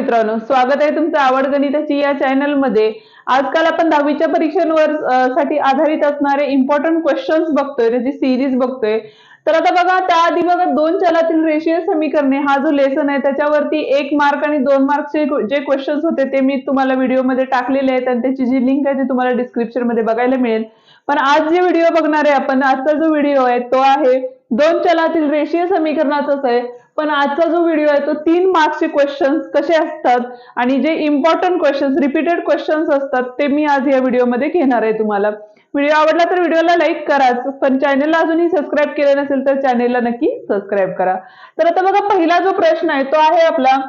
मित्रांनो स्वागत आहे तुमचं आवड गणिताची या चॅनलमध्ये. आजकाल आपण दहावीच्या परीक्षांवर साठी आधारित असणारे इम्पॉर्टंट क्वेश्चन्स बघतोय म्हणजे त्याची सिरीज बघतोय. तर आता बघा त्याआधी बघा दोन चलातील रेषीय समीकरणे हा जो लेसन आहे त्याच्यावरती एक मार्क आणि दोन मार्कचे जे क्वेश्चन्स होते ते मी तुम्हाला व्हिडिओमध्ये टाकलेले आहेत आणि त्याची जी लिंक आहे ती तुम्हाला डिस्क्रिप्शनमध्ये बघायला मिळेल. पण आज जे व्हिडिओ बघणार आहे आपण आजचा जो व्हिडिओ आहे तो आहे दोन चलातील रेषीय समीकरणाचाच आहे. पण आजचा जो व्हिडिओ आहे तो तीन मार्क्सचे क्वेश्चन्स कसे असतात? आणि जे इम्पॉर्टंट क्वेश्चन्स रिपीटेड क्वेश्चन्स असतात ते मी आज या व्हिडिओमध्ये घेणार आहे तुम्हाला. व्हिडिओ आवडला तर व्हिडिओला लाईक कराच. पण चॅनेलला अजूनही सबस्क्राईब केले नसेल तर चॅनेलला नक्की सबस्क्राईब करा. तर आता बघा पहिला जो प्रश्न आहे तो आहे आपला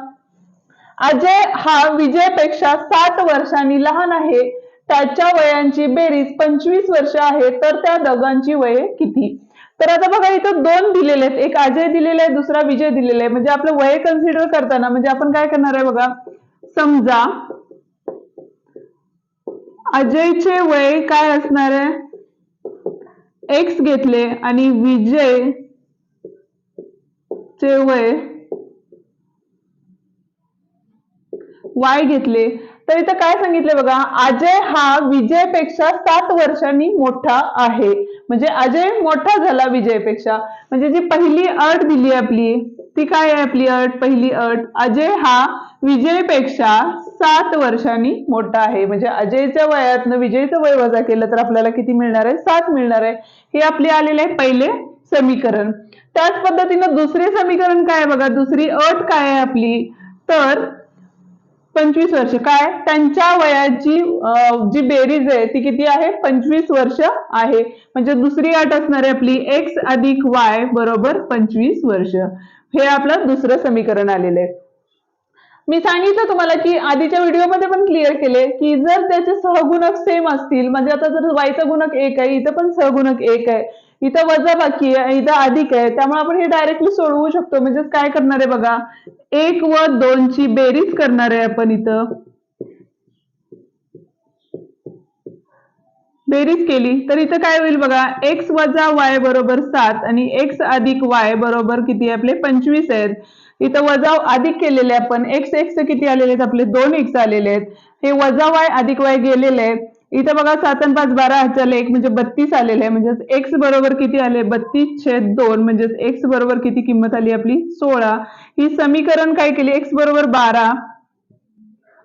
अजय हा विजयपेक्षा सात वर्षांनी लहान आहे. त्याच्या वयांची बेरीज पंचवीस वर्ष आहे तर त्या दोघांची वये किती? तर आता बघा इथं दोन दिलेले आहेत. एक अजय दिलेला आहे दुसरा विजय दिलेला आहे. म्हणजे आपलं वय कन्सिडर करताना म्हणजे आपण काय करणार आहे बघा? समजा अजयचे वय काय असणार आहे? एक्स घेतले आणि विजय चे वय वाय घेतले. तर इथं काय सांगितलंय बघा अजय हा विजयपेक्षा सात वर्षांनी मोठा आहे. म्हणजे अजय मोठा झाला विजयपेक्षा. म्हणजे जी पहिली अट दिली आपली ती काय आहे आपली अट? पहिली अट अजय हा विजयपेक्षा सात वर्षांनी मोठा आहे. म्हणजे अजयच्या वयातनं विजयचं वय वजा केलं तर आपल्याला किती मिळणार आहे? सात मिळणार आहे. हे आपले आलेले आहे पहिले समीकरण. त्याच पद्धतीनं दुसरे समीकरण काय आहे बघा? दुसरी अट काय आहे आपली? तर पंचवीस वर्ष. काय? त्यांच्या वयाची जी बेरीज आहे ती किती आहे? पंचवीस वर्ष आहे. म्हणजे दुसरी अट असणार आहे आपली एक्स अधिक वाय बरोबर पंचवीस वर्ष. हे आपलं दुसरं समीकरण आलेलं आहे. मी सांगितलं तुम्हाला की आधीच्या व्हिडिओमध्ये पण क्लिअर केले की जर त्याचे सहगुणक सेम असतील म्हणजे आता जर वायचा गुणक एक आहे इथं पण सहगुणक एक आहे इथं वजा बाकी आहे इथं अधिक आहे. त्यामुळे आपण हे डायरेक्टली सोडवू शकतो. म्हणजे काय करणार आहे बघा? एक व दोन ची बेरीज करणार आहे आपण इथं. बेरीज केली. तर इथं काय होईल बघा? एक्स वजा वाय बरोबर सात आणि एक्स अधिक वाय बरोबर किती आहे? आपले पंचवीस आहेत. इथं वजा अधिक केलेले आपण. एक्स एक्स किती आलेले आहेत? आपले दोन एक्स आलेले आहेत. हे वजा वाय अधिक वाय गेलेले आहेत. इथं बघा सात आणि पाच बारा हजार एक म्हणजे बत्तीस आलेले आहे. म्हणजे एक्स बरोबर किती आले? बत्तीस छेद दोन म्हणजे एक्स बरोबर किती किंमत आली आपली? सोळा. ही समीकरण काय केली? एक्स बरोबर बारा.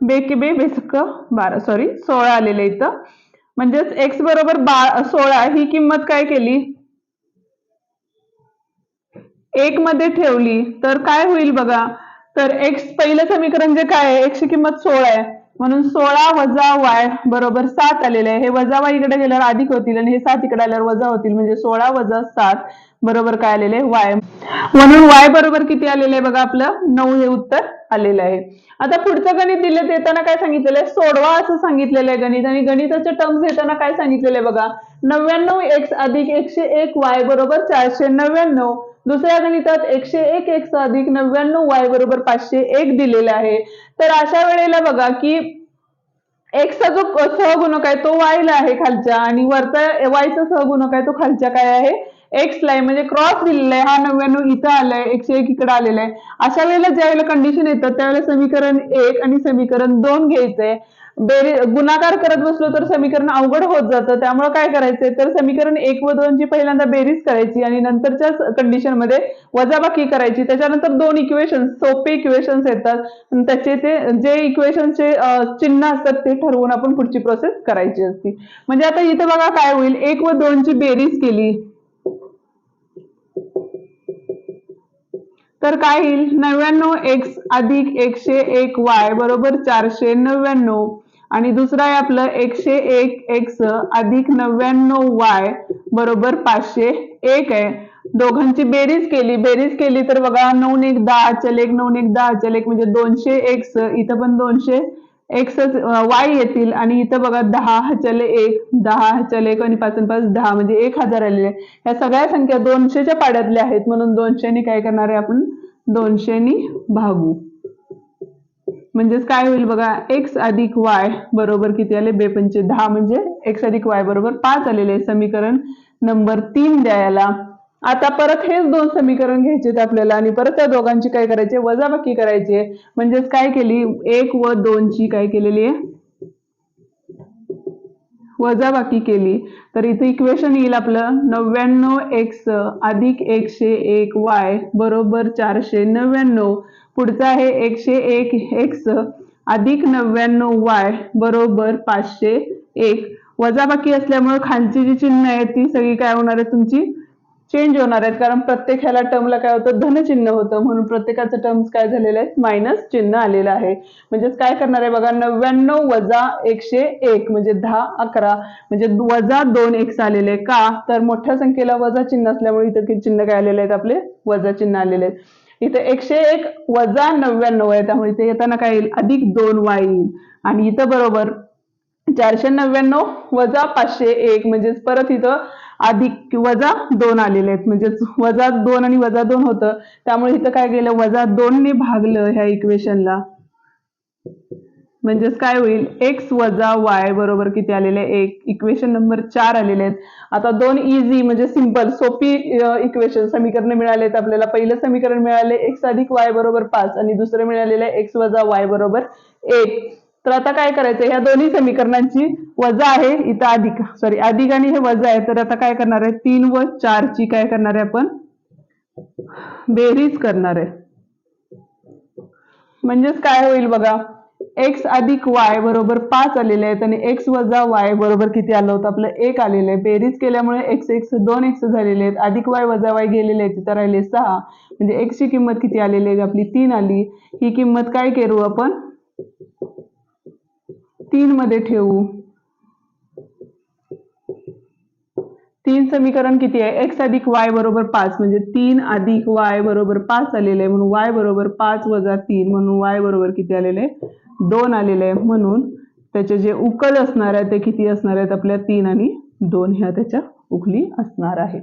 बे के बे बेसक बारा. सॉरी सोळा आलेले इथं. म्हणजेच एक्स बरोबर बा सोळा ही किंमत काय केली? एक मध्ये ठेवली. तर काय होईल बघा? तर एक्स पहिलं समीकरण जे काय आहे? एक्सची किंमत सोळा आहे. म्हणून सोळा वजा वाय बरोबर सात आलेले आहे. हे वजा वाय इकडे गेल्यावर अधिक होतील आणि हे सात इकडे आल्यावर वजा होतील. म्हणजे सोळा वजा सात बरोबर काय आलेले वाय. म्हणून वाय बरोबर किती आलेलं आहे बघा आपलं? नऊ हे उत्तर आलेलं आहे. आता पुढचं गणित दिले देताना काय सांगितलेलं आहे? सोडवा असं सांगितलेलं आहे गणित. आणि गणिताचे टर्म्स देताना काय सांगितलेलं आहे बघा? नव्याण्णव एक्स अधिक एकशे एक वाय बरोबर चारशे नव्याण्णव. दुसऱ्या गणितात एकशे एक एक्स अधिक नव्याण्णव वाय बरोबर पाचशे एक दिलेला आहे. तर अशा वेळेला बघा की एक्सचा जो सहगुणक आहे तो वायला आहे खालच्या आणि वरचा वायचा सहगुणक आहे तो खालच्या काय आहे? एक्स लाय म्हणजे क्रॉस दिलेला आहे. हा नव्याण्णव इथं आलाय. एकशे एक इकडे आलेला आहे. अशा वेळेला ज्या वेळेला कंडिशन येतात त्यावेळेला समीकरण एक आणि समीकरण दोन घ्यायचंय. बेरी गुणाकार करत बसलो तर समीकरण अवघड होत जातं. त्यामुळे काय करायचंय? तर समीकरण एक व दोनची पहिल्यांदा बेरीज करायची आणि नंतरच्या कंडिशनमध्ये वजाबाकी करायची. त्याच्यानंतर दोन इक्वेशन सोपे इक्वेशन्स येतात. त्याचे ते जे इक्वेशनचे चिन्ह असतात ते ठरवून आपण पुढची प्रोसेस करायची असती. म्हणजे आता इथं बघा काय होईल. एक व दोनची बेरीज केली. तर काय येईल? नव्याण्णव एक्स अधिक एकशे एक वाय बरोबर चारशे नव्याण्णव. आणि दुसरं आहे आपलं एकशे एक एक्स अधिक नव्याण्णव वाय बरोबर पाचशे एक आहे. दोघांची बेरीज केली. बेरीज केली तर बघा नऊ एक दहा चल एक नऊ एक दहा चल एक म्हणजे दोनशे एक्स. इथं पण दोनशे एक्स वाय येतील आणि इथं बघा दहा हचल एक दहा हचल एक आणि पाच पाच दहा म्हणजे एक हजार आलेले ह्या सगळ्या संख्या दोनशेच्या पाड्यातल्या आहेत म्हणून दोनशेनी काय करणार आहे आपण? दोनशेनी भागू. म्हणजेच काय होईल बघा एक्स अधिक वाय बरोबर किती आले? बेपंचे दहा म्हणजे एक्स अधिक वाय बरोबर पाच आलेले आहे. समीकरण नंबर तीन द्यायला. आता परत हेच दोन समीकरण घ्यायचे आपल्याला आणि परत त्या दोघांची काय करायचे? वजाबाकी करायची म्हणजेच काय केली? एक व दोनची काय केलेली आहे? वजाबाकी केली. तर इथे इक्वेशन येईल आपलं नव्याण्णव एक्स अधिक एकशे एक वाय बरोबर चारशे नव्याण्णव. पुढचं आहे एकशे एक एक्स अधिक नव्याण्णव वाय बरोबर पाचशे एक. वजाबाकी असल्यामुळे खालची जी चिन्ह आहेत ती सगळी काय होणार आहे तुमची चेंज होणार आहेत. कारण प्रत्येक ह्याला टर्मला काय होतं? धनचिन्ह होतं. म्हणून प्रत्येकाचं टर्म्स काय झालेलं आहे मायनस चिन्ह आलेलं आहे. म्हणजेच काय करणार आहे बघा? नव्याण्णव वजा एकशे एक म्हणजे दहा अकरा. म्हणजे वजा दोन एक्स आलेले का? तर मोठ्या संख्येला वजा चिन्ह असल्यामुळे इथं चिन्ह काय आलेले आहेत आपले? वजा चिन्ह आलेले आहेत. इथे एकशे एक वजा नव्याण्णव आहे. त्यामुळे इथे येताना काय येईल अधिक दोन वाय येईल. आणि इथं बरोबर चारशे नव्याण्णव वजा पाचशे एक म्हणजेच परत इथं अधिक वजा दोन आलेले आहेत. म्हणजेच वजा दोन आणि वजा दोन होतं. त्यामुळे इथं काय गेलं? वजा दोनने भागलं ह्या इक्वेशनला म्हणजेच काय होईल? एक्स वजा वाय बरोबर किती आलेले? एक. इक्वेशन नंबर चार आलेले आहेत. आता दोन इझी म्हणजे सिंपल सोपी इक्वेशन समीकरण मिळाले आहेत आपल्याला पहिलं समीकरण मिळाले एक्स अधिक वाय बरोबर पाच आणि दुसरं मिळालेलं आहे एक्स वजा वाय बरोबर एक. तर आता काय करायचं? ह्या दोन्ही समीकरणांची वजा आहे इथं अधिक. सॉरी अधिक आणि हे वजा आहे. तर आता काय करणार आहे? तीन व चारची काय करणार आहे आपण? बेरीज करणार आहे. म्हणजेच काय होईल बघा? एक्स अधिक वाय बरोबर पाच आलेले आहेत आणि एक्स वजा वाय बरोबर किती आलं होतं? आपलं एक आलेलं आहे. बेरीज केल्यामुळे एक्स एक्स दोन एक्स झालेले आहेत. अधिक वाय वजा वाय गेलेले आहेत. तिथं राहिले सहा. म्हणजे एक्स ची किंमत किती आलेली आहे? आपली तीन आली. ही किंमत काय करू आपण? तीन मध्ये ठेवू. तीन समीकरण किती आहे? एक्स अधिक वाय बरोबर पाच. म्हणजे तीन अधिक वाय बरोबर पाच आलेले आहे. म्हणून वाय बरोबर पाच वजा तीन. म्हणून वाय बरोबर किती आलेले? आहे दोन आलेले आहे म्हणून त्याचे जे उकल असणार आहे ते किती असणार आहेत? आपल्या तीन आणि दोन ह्या त्याच्या उकली असणार आहेत.